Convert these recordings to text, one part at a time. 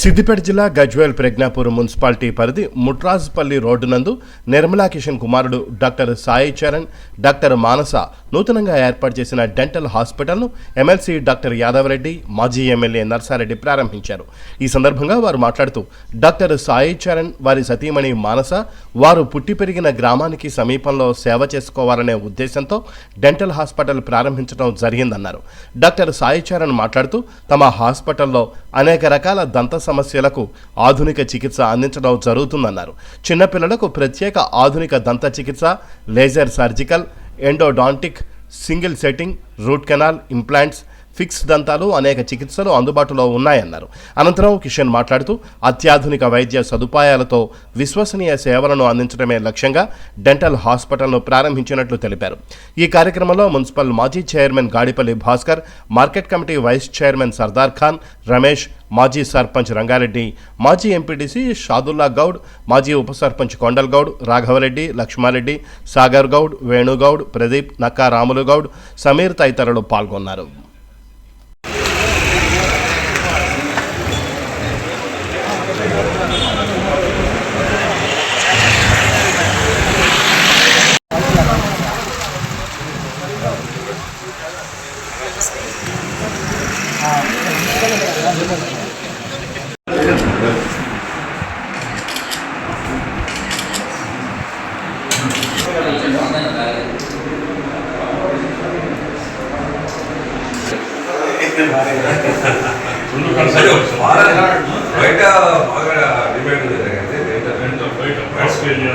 సిద్దిపేట జిల్లా గజ్వేల్ ప్రజ్ఞాపూర్ మున్సిపాలిటీ పరిధి ముట్రాజ్పల్లి రోడ్డు నందు నిర్మలా కిషన్ కుమారుడు డాక్టర్ సాయి చరణ్ డాక్టర్ మానస నూతనంగా ఏర్పాటు చేసిన డెంటల్ హాస్పిటల్ను ఎమ్మెల్సీ డాక్టర్ యాదవరెడ్డి మాజీ ఎమ్మెల్యే నర్సారెడ్డి ప్రారంభించారు. ఈ సందర్భంగా వారు మాట్లాడుతూ డాక్టర్ సాయి చరణ్ వారి సతీమణి మానస వారు పుట్టి పెరిగిన గ్రామానికి సమీపంలో సేవ చేసుకోవాలనే ఉద్దేశంతో డెంటల్ హాస్పిటల్ ప్రారంభించడం జరిగిందన్నారు. డాక్టర్ సాయి చరణ్ మాట్లాడుతూ తమ హాస్పిటల్లో అనేక రకాల దంత సమస్యలకు ఆధునిక చికిత్స అందించడం జరుగుతుందన్నారు. చిన్నపిల్లలకు ప్రత్యేక ఆధునిక దంత చికిత్స laser surgical endodontic single setting root canal implants fix దంతాలు అనేక చికిత్సలు అందుబాటులో ఉన్నాయన్నారు. అనంతరం కిషన్ మాట్లాడుతూ అత్యాధునిక వైద్య సదుపాయాలతో విశ్వసనీయ సేవలను అందించడమే లక్ష్యంగా డెంటల్ హాస్పిటల్ను ప్రారంభించినట్లు తెలిపారు. ఈ కార్యక్రమంలో మున్సిపల్ మాజీ chairman Gadipalli Bhaskar market committee vice chairman Sardar Khan Ramesh మాజీ సర్పంచ్ రంగారెడ్డి మాజీ ఎంపీటీసీ షాదుల్లా గౌడ్ మాజీ ఉప సర్పంచ్ కొండల్ గౌడ్ రాఘవరెడ్డి లక్ష్మారెడ్డి సాగర్ గౌడ్ వేణుగౌడ్ ప్రదీప్ నక్కా రాములు గౌడ్ సమీర్ తదితరులు పాల్గొన్నారు. బయట బాగా డిమాండ్ ఉంది కదండి, బయట. ఆస్ట్రేలియా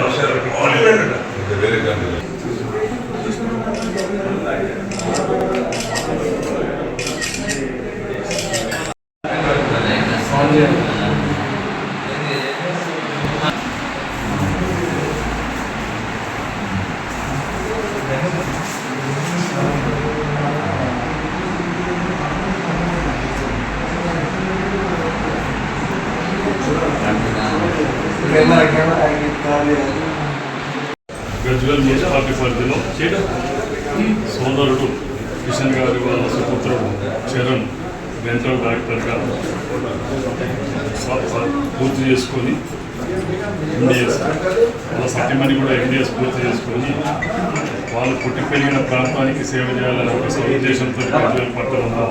గజ్వల్ మున్సిపాలిటీ పరిధిలో సోదరుడు కిషన్ గారి వాళ్ళ సుపుత్రుడు చరణ్ డెంటల్ డాక్టర్గా పూర్తి చేసుకొని ఎండిఎస్ వాళ్ళ సత్యమణి కూడా ఎండిఎస్ పూర్తి చేసుకొని వాళ్ళు పుట్టి పెరిగిన ప్రాంతానికి సేవ చేయాలనే ఒక ఉద్దేశంతో పట్టణంలో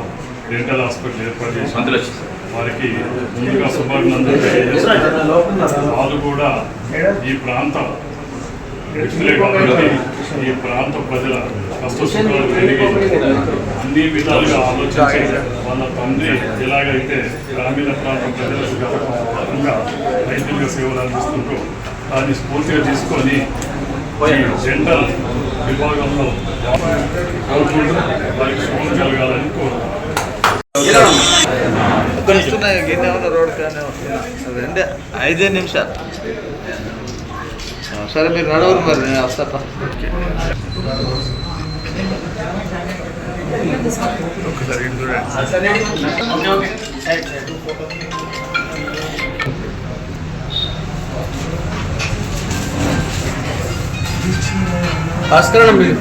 డెంటల్ హాస్పిటల్ ఏర్పాటు చేసి వారికి ముందుగా శుభాభినందనలు తెలియజేస్తున్నాను వాళ్ళు కూడా ఈ ప్రాంతం ఈ ప్రాంత ప్రజల కష్టసుఖాలు పెరిగి అన్ని విధాలుగా ఆలోచించి వాళ్ళ తండ్రి ఎలాగైతే గ్రామీణ ప్రాంత ప్రజలకు గతంగా రైతులుగా సేవలు అందిస్తుంటూ దాన్ని స్ఫూర్తిగా తీసుకొని జనరల్ విభాగంలో వారికి శుభం కలగాలని కోరుతున్నాను వస్తున్నాయి గిన్నె ఉన్న రోడ్ కానీ వస్తున్నాయి రెండే ఐదే నిమిషాలు సరే మీరు నడవరు మరి నేను వస్తాపా భాస్కరణ మీరు.